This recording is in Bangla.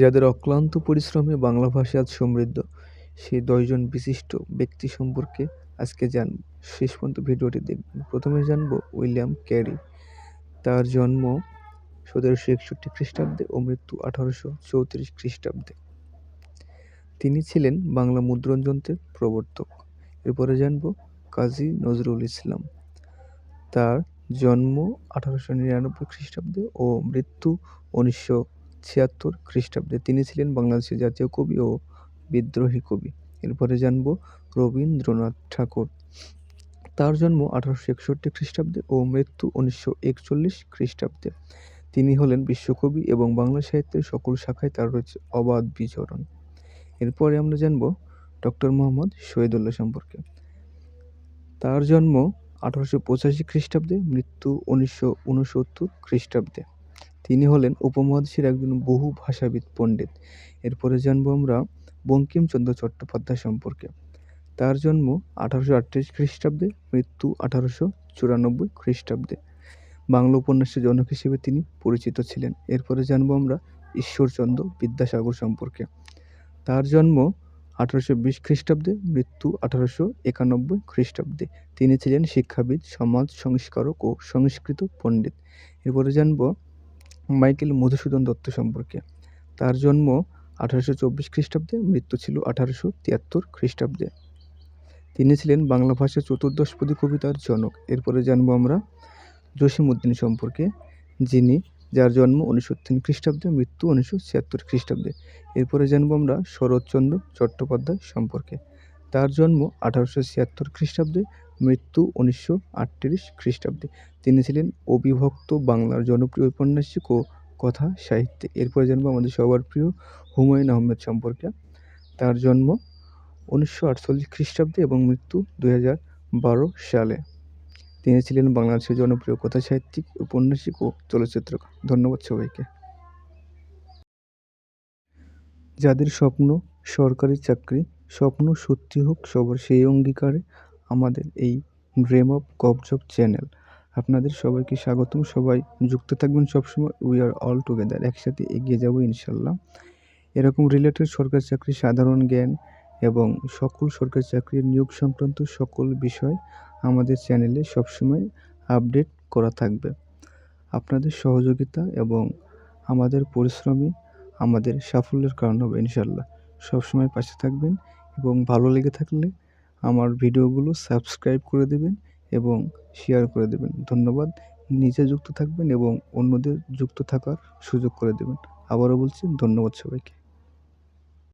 যাদের অক্লান্ত পরিশ্রমে বাংলা ভাষা আজ সমৃদ্ধ, সেই দশজন বিশিষ্ট ব্যক্তি সম্পর্কে আজকে জানব। শেষ পর্যন্ত ভিডিওটি দেখবেন। প্রথমে জানব উইলিয়াম ক্যারি। তার জন্ম সতেরোশো একষট্টি খ্রিস্টাব্দে ও মৃত্যু আঠারোশো চৌত্রিশ খ্রিস্টাব্দে। তিনি ছিলেন বাংলা মুদ্রণ যন্ত্রের প্রবর্তক। এরপরে জানব কাজী নজরুল ইসলাম। তার জন্ম আঠারোশো নিরানব্বই খ্রিস্টাব্দে ও মৃত্যু উনিশশো ছিয়াত্তর খ্রিস্টাব্দে তিনি ছিলেন বাংলাদেশের জাতীয় কবি ও বিদ্রোহী কবি। এরপরে জানব রবীন্দ্রনাথ ঠাকুর। তার জন্ম আঠারোশো একষট্টি খ্রিস্টাব্দে ও মৃত্যু উনিশশো একচল্লিশ খ্রিস্টাব্দে। তিনি হলেন বিশ্বকবি এবং বাংলা সাহিত্যের সকল শাখায় তার রয়েছে অবাধ বিচরণ। এরপরে আমরা জানব ডক্টর মোহাম্মদ শহীদুল্লাহ সম্পর্কে। তার জন্ম আঠারোশো পঁচাশি খ্রিস্টাব্দে, মৃত্যু উনিশশো উনসত্তর খ্রিস্টাব্দে। তিনি হলেন উপমহাদেশের একজন বহু ভাষাবিদ পণ্ডিত। এরপরে জানব আমরা বঙ্কিমচন্দ্র চট্টোপাধ্যায় সম্পর্কে। তার জন্ম আঠারোশো আটত্রিশ খ্রিস্টাব্দে, মৃত্যু আঠারোশো চুরানব্বই খ্রিস্টাব্দে। বাংলা উপন্যাসের জনক হিসেবে তিনি পরিচিত ছিলেন। এরপরে জানব আমরা ঈশ্বরচন্দ্র বিদ্যাসাগর সম্পর্কে। তার জন্ম আঠারোশো বিশ খ্রিস্টাব্দে, মৃত্যু আঠারোশো একানব্বই খ্রিস্টাব্দে। তিনি ছিলেন শিক্ষাবিদ, সমাজ সংস্কারক ও সংস্কৃত পণ্ডিত। এরপরে জানব মাইকেল মধুসূদন দত্ত সম্পর্কে। তার জন্ম আঠারোশো চব্বিশ খ্রিস্টাব্দে, মৃত্যু ছিল আঠারোশো তিয়াত্তর খ্রিস্টাব্দে। তিনি ছিলেন বাংলা ভাষার চতুর্দশপদী কবিতার জনক। এরপরে জানব আমরা জসিমউদ্দিন সম্পর্কে, যিনি, যার জন্ম উনিশশো তিন খ্রিস্টাব্দে, মৃত্যু উনিশশো ছিয়াত্তর খ্রিস্টাব্দে। এরপরে জানব আমরা শরৎচন্দ্র চট্টোপাধ্যায় সম্পর্কে। তার জন্ম আঠারোশো ছিয়াত্তর খ্রিস্টাব্দে, মৃত্যু উনিশশো আটত্রিশ খ্রিস্টাব্দে। তিনি ছিলেন অবিভক্ত বাংলার জনপ্রিয় ঔপন্যাসিক ও কথা সাহিত্যে। এরপরে জানব আমাদের সবার প্রিয় হুমায়ুন আহমেদ সম্পর্কে। তার জন্ম উনিশশো আটচল্লিশ খ্রিস্টাব্দে এবং মৃত্যু দুই হাজার বারো সালে। তিনি ছিলেন বাংলাদেশের জনপ্রিয় কথা সাহিত্যিক, ঔপন্যাসিক ও চলচ্চিত্রকার ধন্যবাদ সবাইকে। যাদের স্বপ্ন সরকারি চাকরি স্বপ্ন সত্যি হোক, সবার সেই অঙ্গীকারে আমাদের এই ড্রেম অফ গবজব চ্যানেল আপনাদের সবাইকে স্বাগতম। সবাই যুক্ত থাকবেন সবসময়। উই আর অল টুগেদার একসাথে এগিয়ে যাব ইনশাল্লাহ। এরকম রিলেটেড সরকারি চাকরি সাধারণ জ্ঞান এবং সকল সরকারি চাকরির নিয়োগ সংক্রান্ত সকল বিষয় আমাদের চ্যানেলে সবসময় আপডেট করা থাকবে। আপনাদের সহযোগিতা এবং আমাদের পরিশ্রমী আমাদের সাফল্যের কারণ হবে ইনশাল্লাহ। সবসময় পাশে থাকবেন এবং ভালো লেগে থাকলে আমার ভিডিওগুলো সাবস্ক্রাইব করে দেবেন এবং শেয়ার করে দেবেন। ধন্যবাদ। নিজে যুক্ত থাকবেন এবং অন্যদের যুক্ত থাকার সুযোগ করে দেবেন। আবারও বলছি, ধন্যবাদ সবাইকে।